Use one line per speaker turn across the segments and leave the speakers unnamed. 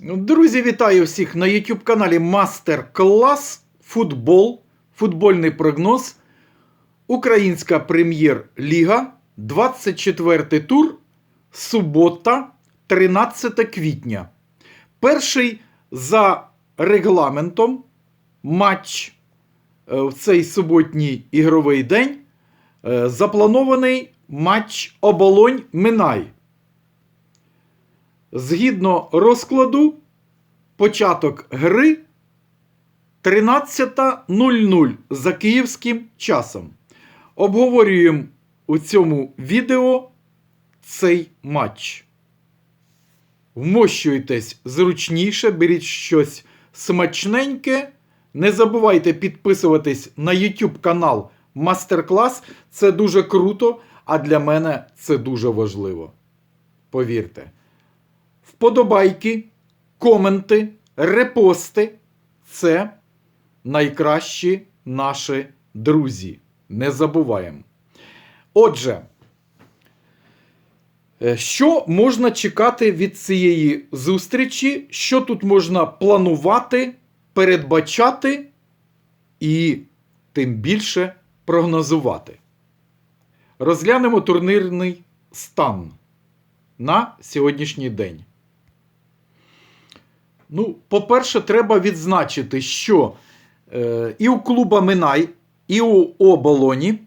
Друзі, вітаю всіх на YouTube каналі Мастер Клас Футбол, футбольний прогноз. Українська прем'єр-ліга, 24 тур, субота, 13 квітня. Перший за регламентом матч е, в цей суботній ігровий день е, запланований матч Оболонь Минай. Згідно розкладу, початок гри 13.00 за київським часом. Обговорюємо у цьому відео цей матч. Вмощуйтесь зручніше, беріть щось смачненьке. Не забувайте підписуватись на YouTube канал Мастер-клас. Це дуже круто, а для мене це дуже важливо. Повірте. Вподобайки, коменти, репости це найкращі наші друзі. Не забуваємо. Отже, е, що можна чекати від цієї зустрічі? Що тут можна планувати, передбачати і тим більше прогнозувати? Розглянемо турнірний стан на сьогоднішній день. Ну, по-перше, треба відзначити, що е, і у клуба Минай, і у Оболоні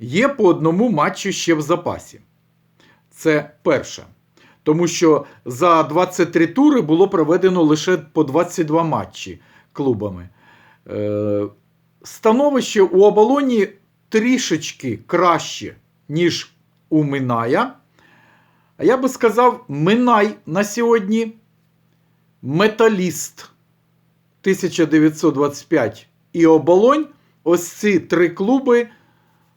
є по одному матчу ще в запасі. Це перше. Тому що за 23 тури було проведено лише по 22 матчі клубами. Е, становище у Оболоні трішечки краще, ніж у Миная. А я би сказав, Минай на сьогодні Металіст 1925 і Оболонь. Ось ці три клуби,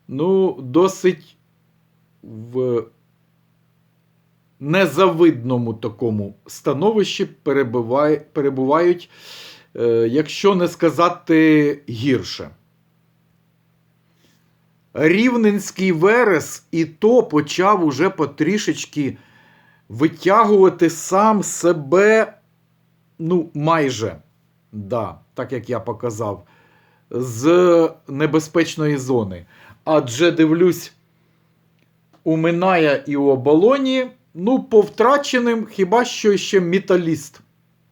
ну, досить в незавидному такому становищі перебувають, е, якщо не сказати гірше. Рівненський Верес і то почав уже потрішечки витягувати сам себе ну, майже, да, так як я показав, з небезпечної зони. Адже дивлюсь, у Миная і у оболоні, ну, по втраченим, хіба що ще металіст,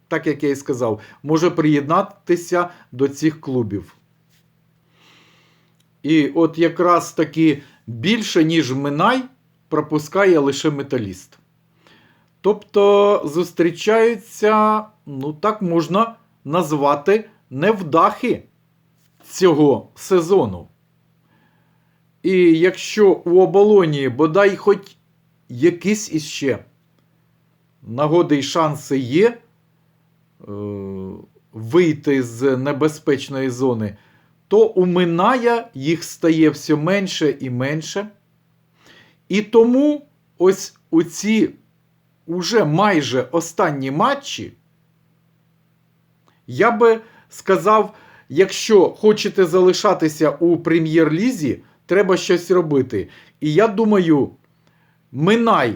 так як я і сказав, може приєднатися до цих клубів. І от якраз таки більше, ніж Минай, пропускає лише металіст. Тобто зустрічаються, ну так можна назвати невдахи цього сезону. І якщо у оболоні бодай хоч якісь іще нагоди і шанси є е, вийти з небезпечної зони, то у Миная їх стає все менше і менше. І тому ось у ці уже майже останні матчі, я би сказав, якщо хочете залишатися у прем'єр-лізі, треба щось робити. І я думаю, минай,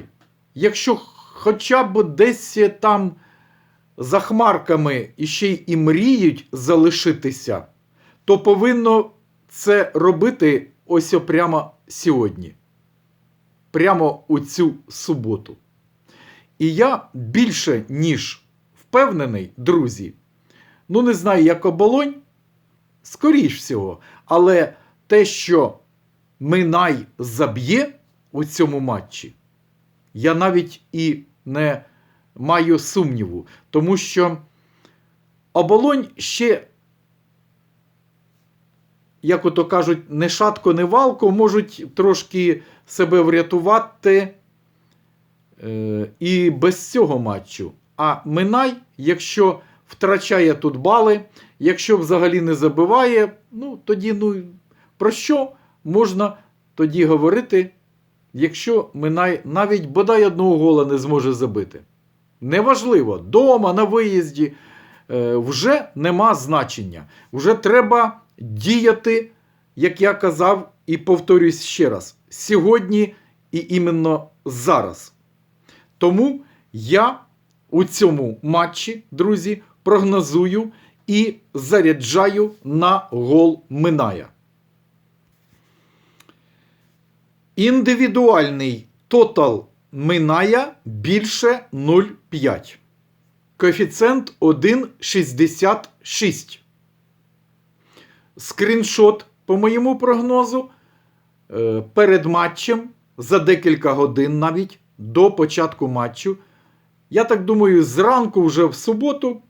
якщо хоча б десь там за хмарками іще й і мріють залишитися, то повинно це робити ось прямо сьогодні. Прямо у цю суботу. І я більше, ніж впевнений, друзі, ну не знаю, як оболонь, скоріш всього, але те, що Минай заб'є у цьому матчі, я навіть і не маю сумніву, тому що оболонь ще, як ото кажуть, не шатко, не валко, можуть трошки себе врятувати. Е, і без цього матчу. А Минай, якщо втрачає тут бали, якщо взагалі не забиває, ну тоді ну, про що можна тоді говорити, якщо Минай навіть бодай одного гола не зможе забити? Неважливо, дома, на виїзді е, вже нема значення. Вже треба діяти, як я казав, і повторюсь ще раз, сьогодні і іменно зараз. Тому я у цьому матчі, друзі, прогнозую і заряджаю на гол Миная. Індивідуальний тотал Миная більше 0,5. Коефіцієнт 1,66. Скріншот, по моєму прогнозу, е, перед матчем за декілька годин навіть до початку матчу. Я так думаю, зранку вже в суботу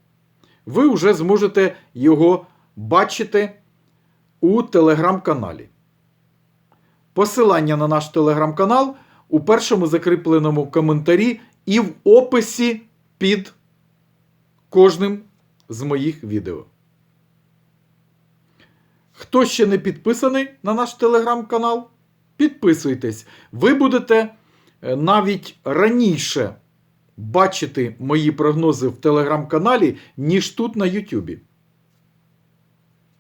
ви вже зможете його бачити у телеграм-каналі. Посилання на наш телеграм-канал у першому закріпленому коментарі і в описі під кожним з моїх відео. Хто ще не підписаний на наш телеграм-канал, підписуйтесь. Ви будете навіть раніше бачити мої прогнози в телеграм-каналі, ніж тут на Ютубі.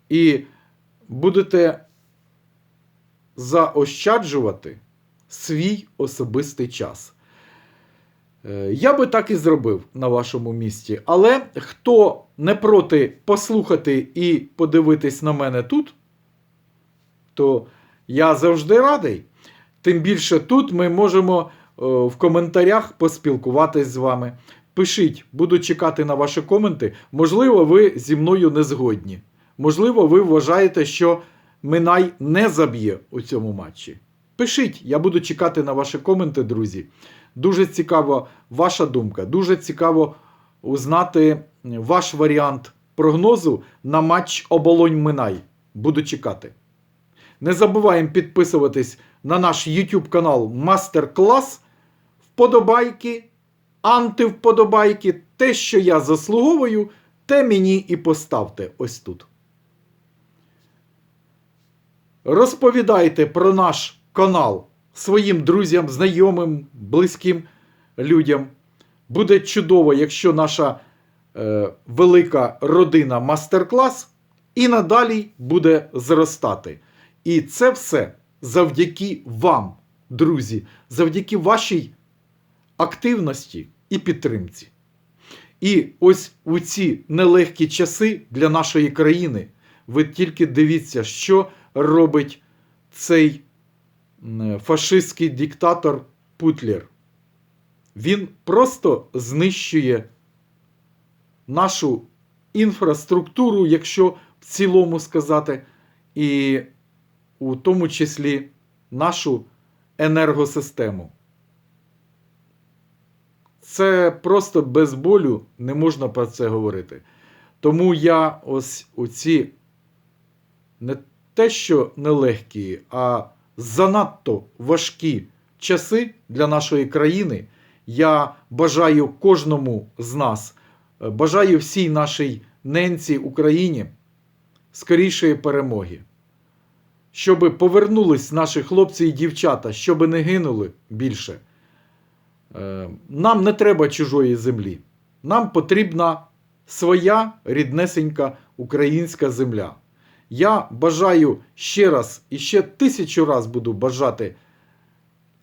І будете заощаджувати свій особистий час. Е, Я би так і зробив на вашому місці. Але хто не проти послухати і подивитись на мене тут, то я завжди радий. Тим більше тут ми можемо е, в коментарях поспілкуватись з вами. Пишіть, буду чекати на ваші коменти. Можливо, ви зі мною не згодні. Можливо, ви вважаєте, що Минай не заб'є у цьому матчі. Пишіть, я буду чекати на ваші коменти, друзі. Дуже цікава ваша думка. Дуже цікаво узнати ваш варіант прогнозу на матч Оболонь Минай. Буду чекати. Не забуваємо підписуватись на наш YouTube канал Мастер Клас. Вподобайки, антивподобайки. Те, що я заслуговую, те мені і поставте ось тут. Розповідайте про наш канал своїм друзям, знайомим, близьким людям. Буде чудово, якщо наша е, велика родина мастер-клас і надалі буде зростати. І це все завдяки вам, друзі, завдяки вашій активності і підтримці. І ось у ці нелегкі часи для нашої країни ви тільки дивіться, що робить цей фашистський диктатор Путлер. Він просто знищує нашу інфраструктуру, якщо в цілому сказати, і у тому числі нашу енергосистему. Це просто без болю не можна про це говорити. Тому я ось у ці не те, що нелегкі, а занадто важкі часи для нашої країни. Я бажаю кожному з нас, бажаю всій нашій ненці Україні скорішої перемоги. Щоб повернулись наші хлопці і дівчата, щоб не гинули більше. Е, Нам не треба чужої землі. Нам потрібна своя ріднесенька українська земля. Я бажаю ще раз і ще тисячу раз буду бажати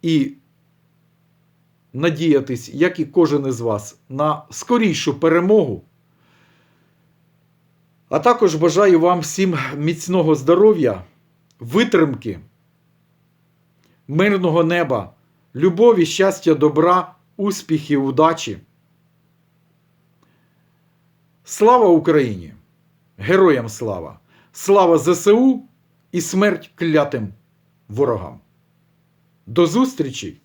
і надіятись, як і кожен із вас, на скорішу перемогу. А також бажаю вам всім міцного здоров'я, витримки, мирного неба, любові, щастя, добра, успіхів, удачі. Слава Україні! Героям слава! Слава ЗСУ і смерть клятим ворогам! До зустрічі!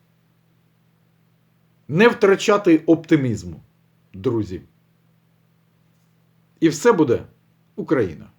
Не втрачати оптимізму, друзі. І все буде Україна!